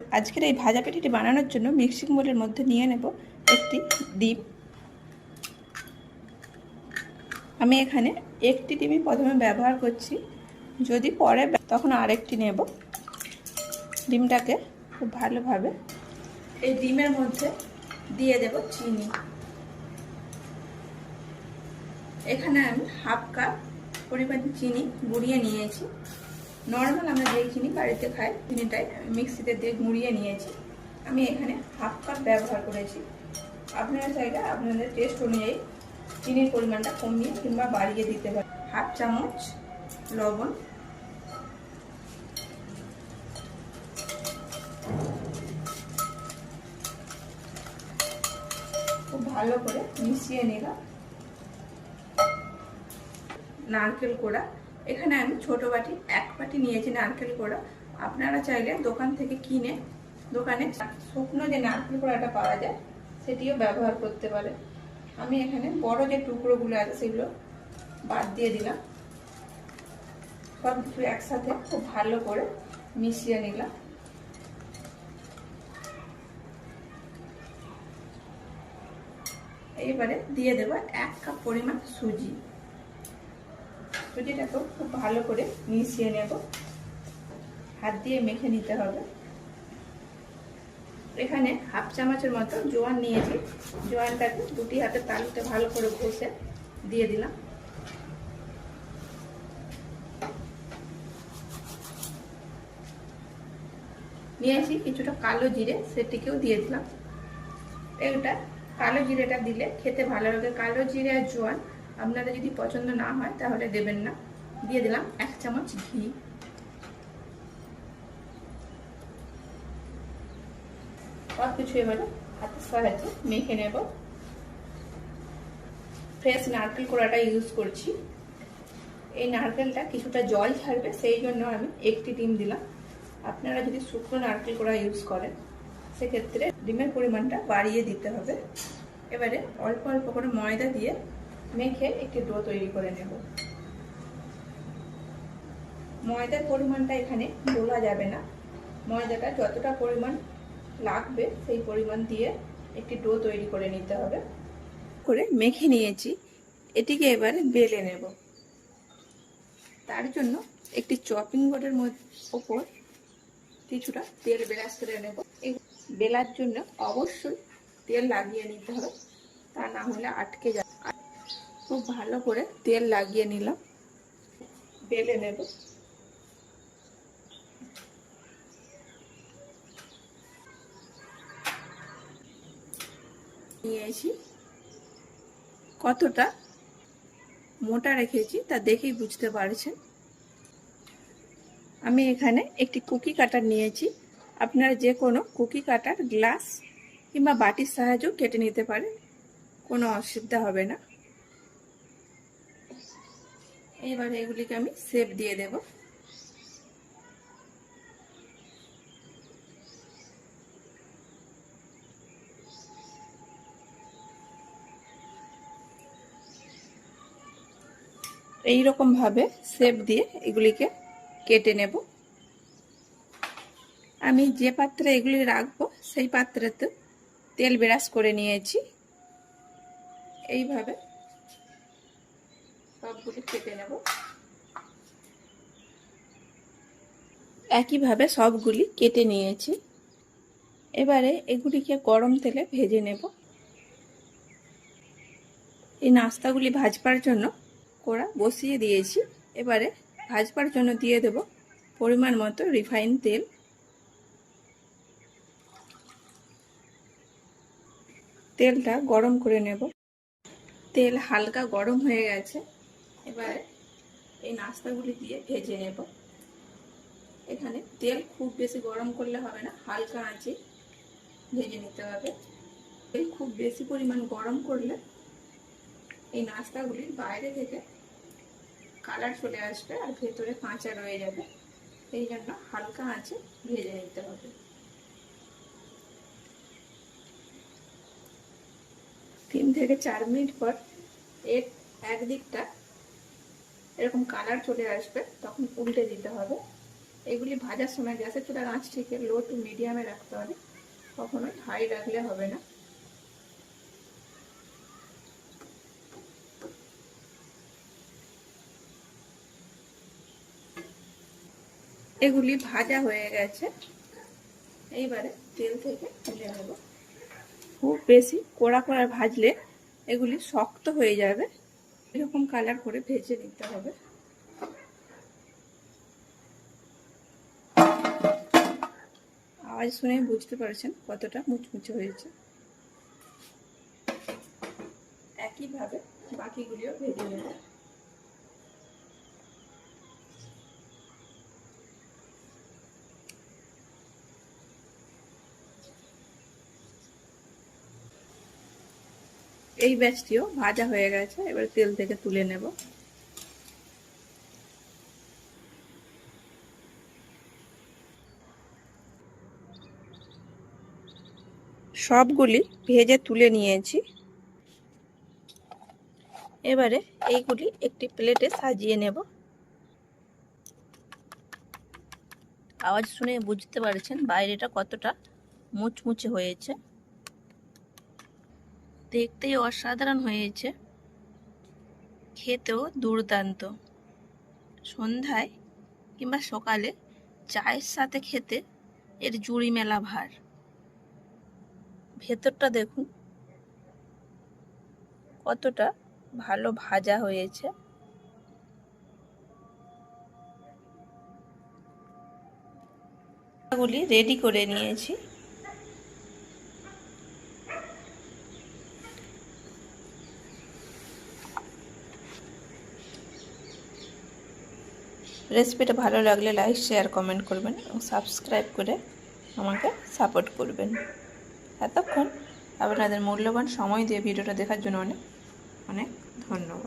আজকের এই ভাজা পেটিটি বানানোর জন্য মিক্সিং বোলের মধ্যে নিয়ে নেব একটি ডিম আমি এখানে একটি ডিমই প্রথমে ব্যবহার করছি। যদি পরে তখন আরেকটি নেব। ডিমটাকে খুব ভালোভাবে এই ডিমের মধ্যে দিয়ে দেব চিনি। এখানে আমি হাফ কাপ পরিমাণ চিনি গুঁড়িয়ে নিয়েছি। নর্মাল আমরা যেই চিনি বাড়িতে খাই চিনিটাই মিক্সিতে দিয়ে গুঁড়িয়ে নিয়েছি। আমি এখানে হাফ কাপ ব্যবহার করেছি। আপনারা চাইলে আপনাদের টেস্ট অনুযায়ী চিনির পরিমাণটা কমিয়ে কিংবা বাড়িয়ে দিতে পারেন। হাফ চামচ লবণ। খুব ভালো করে মিশিয়ে নিলাম। নারকেল কোড়া। এখানে আমি ছোট বাটি, এক বাটি নিয়েছি নারকেল কোড়া। আপনারা চাইলে দোকান থেকে কিনে দোকানে শুকনো যে নারকেল কোড়াটা পাওয়া যায়, সেটিও ব্যবহার করতে পারে আমি এখানে বড় যে টুকরোগুলো আছে, সেগুলো বাদ দিয়ে দিলাম। সব কিছু একসাথে খুব ভালো করে মিশিয়ে নিলাম। এইবারে দিয়ে দেবো এক কাপ পরিমাণ সুজি। সুজিটাকেও খুব ভালো করে মিশিয়ে নেব। হাত দিয়ে মেখে নিতে হবে। এখানে হাফ চামচের মতো জোয়ান নিয়েছি। জোয়ানটাকে দুটি হাতে তালুতে ভালো করে ঘষে দিয়ে দিলাম। নিয়েছি কিছুটা কালো জিরে, সেটিকেও দিয়ে দিলাম। এটা কালো জিরেটা দিলে খেতে ভালো লাগে। কালো জিরে আর জোয়ান আপনাদের যদি পছন্দ না হয়, তাহলে দেবেন না। দিয়ে দিলাম এক চামচ ঘি। সব কিছু এবারে হাতের সাহায্যে মেখে নেব। ফ্রেশ নারকেল কোড়াটা ইউজ করছি। এই নারকেলটা কিছুটা জল ছাড়বে, সেই জন্য আমি একটি ডিম দিলাম। আপনারা যদি শুকনো নারকেল কোড়া ইউজ করেন, সেক্ষেত্রে ডিমের পরিমাণটা বাড়িয়ে দিতে হবে। এবারে অল্প অল্প করে ময়দা দিয়ে মেখে একটি ডো তৈরি করে নেব। ময়দার পরিমাণটা এখানে বলা যাবে না। ময়দাটা যতটা পরিমাণ লাগবে সেই পরিমাণ দিয়ে একটি ডো তৈরি করে নিতে হবে। করে মেখে নিয়েছি। এটিকে এবারে বেলে নেব। তার জন্য একটি চপিং বোর্ডের ওপর কিছুটা তেল ব্রাশ করে নেব। এই বেলার জন্য অবশ্যই তেল লাগিয়ে নিতে হবে। তা না হলে আটকে যাবে। খুব ভালো করে তেল লাগিয়ে নিলাম। বেলে নেব। নিয়েছি। কতটা মোটা রেখেছি তা দেখেই বুঝতে পারছেন। আমি এখানে একটি কুকি কাটার নিয়েছি। আপনারা যে কোনো কুকি কাটার গ্লাস কিংবা বাটির সাহায্যেও কেটে নিতে পারেন। কোনো অসুবিধা হবে না। এবারে এগুলিকে আমি সেপ দিয়ে দেব। এই রকম ভাবে সেপ দিয়ে এগুলিকে কেটে নেব। আমি যে পাত্রে এগুলি রাখব, সেই পাত্রেতে তেল ব্রাশ করে নিয়েছি। এইভাবে সবগুলি কেটে নেব। একইভাবে সবগুলি কেটে নিয়েছি। এবারে এগুলিকে গরম তেলে ভেজে নেব। এই নাস্তাগুলি ভাজবার জন্য কড়া বসিয়ে দিয়েছি। এবারে ভাজবার জন্য দিয়ে দেব পরিমাণ মতো রিফাইন তেল। তেলটা গরম করে নেব। তেল হালকা গরম হয়ে গেছে। এবারে এই নাস্তাগুলি দিয়ে ভেজে নেব। এখানে তেল খুব বেশি গরম করলে হবে না, হালকা আঁচে ভেজে নিতে হবে। তেল খুব বেশি পরিমাণ গরম করলে এই নাস্তাগুলির বাইরে থেকে কালার চলে আসবে আর ভেতরে কাঁচা রয়ে যাবে। এই জন্য হালকা আঁচে ভেজে নিতে হবে। তিন থেকে চার মিনিট পর এর একদিকটা এরকম কালার চলে আসবে, তখন উল্টে দিতে হবে। এগুলি ভাজার সময় গ্যাসের চুলার আঁচ থেকে লো টু মিডিয়ামে রাখতে হবে। কখনোই হাই রাখলে হবে না। এগুলি ভাজা হয়ে গেছে। এইবারে তেল থেকে তুলে নেব। খুব বেশি কড়া কড়া ভাজলে এগুলি শক্ত হয়ে যাবে। এরকম কালার করে ভেজে নিতে হবে। আওয়াজ শুনে বুঝতে পারছেন কতটা মুচমুচে হয়েছে। একইভাবে বাকিগুলিও ভেজে নেব। এই ব্যাচটিও ভাজা হয়ে গেছে, এবার তেল থেকে তুলে নেব। সবগুলি ভেজে তুলে নিয়েছি। এবারে এইগুলি একটি প্লেটে সাজিয়ে নেব। আওয়াজ শুনে বুঝতে পারছেন বাইরেটা কতটা মুচমুচে হয়েছে। দেখতেই অসাধারণ হয়েছে। খেতেও দুর্দান্ত। সন্ধ্যায় কিংবা সকালে চায়ের সাথে খেতে এর জুড়ি মেলা ভার। ভেতরটা দেখুন। কতটা ভালো ভাজা হয়েছে। রেডি করে নিয়েছি। রেসিপিটা ভালো লাগলে লাইক, শেয়ার, কমেন্ট করবেন এবং সাবস্ক্রাইব করে আমাকে সাপোর্ট করবেন। এতক্ষণ আপনাদের মূল্যবান সময় দিয়ে ভিডিওটা দেখার জন্য অনেক অনেক ধন্যবাদ।